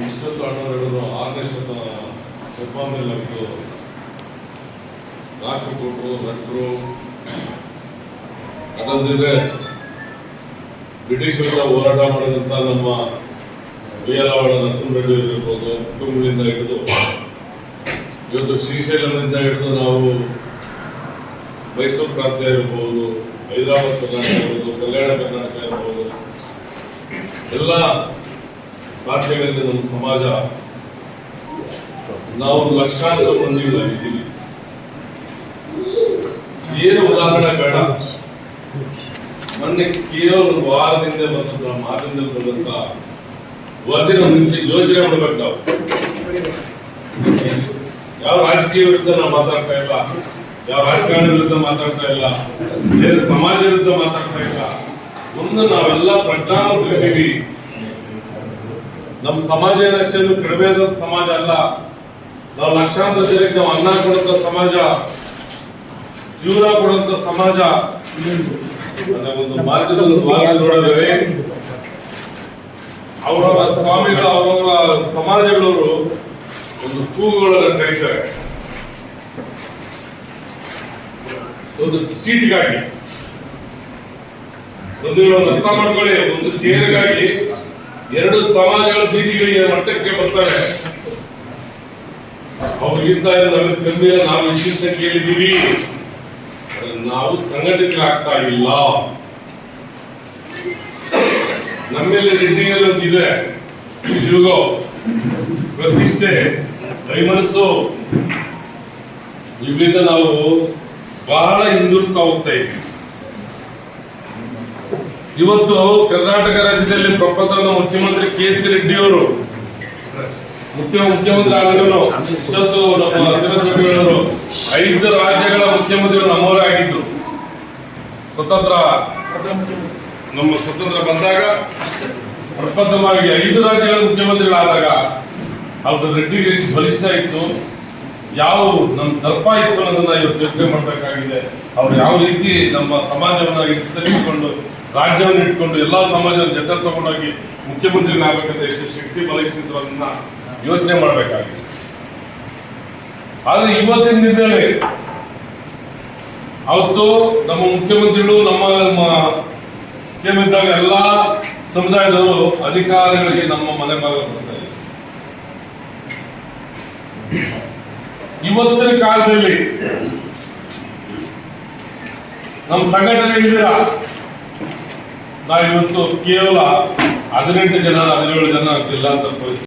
ಇಷ್ಟೊತ್ತು ಅಣ್ಣವರು ಆರನೇ ಶತಮಾನ ನಮ್ಮದು ರಾಷ್ಟ್ರಕೂಟರು ಭಟ್ರು ಅದಲ್ಲದೆ ಬ್ರಿಟಿಷರಿಂದ ಹೋರಾಟ ಮಾಡಿದಂಥ ನಮ್ಮ ಉಯ್ಯಾಲವಾಡ ನರಸಿಂಹರೆಡ್ಡಿ ಇರ್ಬೋದು ಕುಟುಂಬಗಳಿಂದ ಹಿಡಿದು. ಇವತ್ತು ಶ್ರೀಶೈಲದಿಂದ ಹಿಡಿದು ನಾವು ಮೈಸೂರು ಪ್ರಾಂತ್ಯ ಇರ್ಬೋದು, ಹೈದರಾಬಾದ್ ಕರ್ನಾಟಕ ಇರ್ಬೋದು, ಕಲ್ಯಾಣ ಕರ್ನಾಟಕ ಇರ್ಬೋದು. ಎಲ್ಲ ಪ್ರಾಂತ್ಯಗಳಲ್ಲಿ ನಮ್ಮ ಸಮಾಜ ನಾವು ಲಕ್ಷಾಂತರ ಮಂದಿಗಳಿದ್ದೀವಿ ಏನು ಉದಾಹರಣೆ ಬೇಡ. ಮೊನ್ನೆ ಕೇವಲ ಒಂದು ವಾರದಿಂದ ಮತ್ತು ನಮ್ಮ ಬಂದಂತ ಮುಂಚೆ ಯೋಚನೆ ಮಾಡ್ಬೇಕು ನಾವು. ಯಾವ ರಾಜಕೀಯ ವಿರುದ್ಧ ನಾವು ಮಾತಾಡ್ತಾ ಇಲ್ಲ, ಯಾವ ರಾಜಕಾರಣ ವಿರುದ್ಧ ಮಾತಾಡ್ತಾ ಇಲ್ಲ, ಬೇರೆ ಸಮಾಜ ವಿರುದ್ಧ ಮಾತಾಡ್ತಾ ಇಲ್ಲ. ಒಂದು ನಾವೆಲ್ಲ ಪ್ರಜ್ಞಾನವಾಗಿದ್ದೀವಿ ನಮ್ಮ ಸಮಾಜ ಏನಷ್ಟೇನು ಕಡಿಮೆ ಆದಂತ ಸಮಾಜ ಅಲ್ಲ. ನಾವು ಲಕ್ಷಾಂತರ ಜನಕ್ಕೆ ನಾವು ಅನ್ನ ಕೊಡುವಂತ ಸಮಾಜ, ಜೀವನ ಕೊಡುವಂತ ಸಮಾಜ. ಒಂದು ಭಾಗ ನೋಡಿದ್ರೆ ಅವರವರ ಸ್ವಾಮಿಗಳು, ಅವರವರ ಸಮಾಜಗಳವರು ಒಂದು ಕೂಗುಗಳನ್ನು ಕರೀತಾರೆ. ಒಂದು ಸೀಟ್ಗಾಗಿ. ಒಂದು ಅರ್ಥ ಮಾಡ್ಕೊಳ್ಳಿ ಒಂದು ಚೇರ್ಗಾಗಿ ಎರಡು ಸಮಾಜಗಳ ಬೀದಿಗಳಿಗೆ ಮಟ್ಟಕ್ಕೆ ಬರ್ತಾರೆ. ಅವ್ರಿಗಿಂತ ನಮಗೆ ಕಮ್ಮಿ ನಾವು ಹೆಚ್ಚಿನ ಸಂಖ್ಯೆಯಲ್ಲಿದ್ದೀವಿ ನಾವು ಸಂಘಟಿತರಾಗ್ತಾ ಇಲ್ಲ. ನಮ್ಮಲ್ಲಿ ರೆಡ್ಡಿಯಲ್ಲಿ ಒಂದು ಇದೆ ಇವುಗೋ ಪ್ರತಿಷ್ಠೆ, ಕೈಮನಸ್ಸು. ಇವುಗಳಿಂದ ನಾವು ಬಹಳ ಹಿಂದುರ್ತಾ ಹೋಗ್ತಾ ಇದ್ದೀವಿ. ಇವತ್ತು ಕರ್ನಾಟಕ ರಾಜ್ಯದಲ್ಲಿ ಪ್ರಪಂಚದ ಮುಖ್ಯಮಂತ್ರಿ ಕೆ ಸಿ ರೆಡ್ಡಿ ಅವರು, ಮುಖ್ಯ ಮುಖ್ಯಮಂತ್ರಿ ಆಗಿದ್ರು ಇವತ್ತು ನಮ್ಮ ಹೇಳೋರು ಐದು ರಾಜ್ಯಗಳ ಮುಖ್ಯಮಂತ್ರಿಗಳು ನಮ್ಮವರೇ ಆಗಿದ್ರು ಸ್ವತಂತ್ರ, ನಮ್ಮ ಸ್ವತಂತ್ರ ಬಂದಾಗ, ಪ್ರಪ್ರಥಮವಾಗಿ ಐದು ರಾಜ್ಯಗಳ ಮುಖ್ಯಮಂತ್ರಿಗಳಾದಾಗ, ಅವ್ರದ್ದು ರೆಡ್ಡಿಗೆ ಎಷ್ಟು ಬಲಿಷ್ಠ ಇತ್ತು. ಯಾವ ನಮ್ಮ ದರ್ಪ ಇತ್ತು ಅನ್ನೋದನ್ನ ಇವತ್ತು ಯೋಚನೆ ಮಾಡಬೇಕಾಗಿದೆ. ಅವ್ರು ಯಾವ ರೀತಿ ನಮ್ಮ ಸಮಾಜವನ್ನ ಇಟ್ಕೊಂಡು ರಾಜ್ಯವನ್ನು ಇಟ್ಕೊಂಡು ಎಲ್ಲಾ ಸಮಾಜವನ್ನು ಜೊತೆ ತಗೊಂಡೋಗಿ ಮುಖ್ಯಮಂತ್ರಿನಾಗಬೇಕಂತ ಎಷ್ಟು ಶಕ್ತಿ ಬಲಿಸಿದ್ರು ಅದನ್ನ ಯೋಚನೆ ಮಾಡಬೇಕಾಗಿದೆ ಆದ್ರೆ ಇವತ್ತಿನ ದಿನದಲ್ಲಿ ಅವತ್ತು ನಮ್ಮ ಮುಖ್ಯಮಂತ್ರಿಗಳು, ನಮ್ಮ ಸಿಎಂ ಇದ್ದಾಗ ಎಲ್ಲಾ ಸಮುದಾಯದವರು ಅಧಿಕಾರಿಗಳಿಗೆ ನಮ್ಮ ಮನೆ ಇದ್ರು. ಇವತ್ತಿನ ಕಾಲದಲ್ಲಿ ನಮ್ಮ ಸಂಘಟನೆ ಇದ್ದೀರಾ ನಾವು ಇವತ್ತು ಕೇವಲ ಹದಿನೆಂಟು ಜನ ಹದಿನೇಳು ಜನ ಇಲ್ಲ ಅಂತ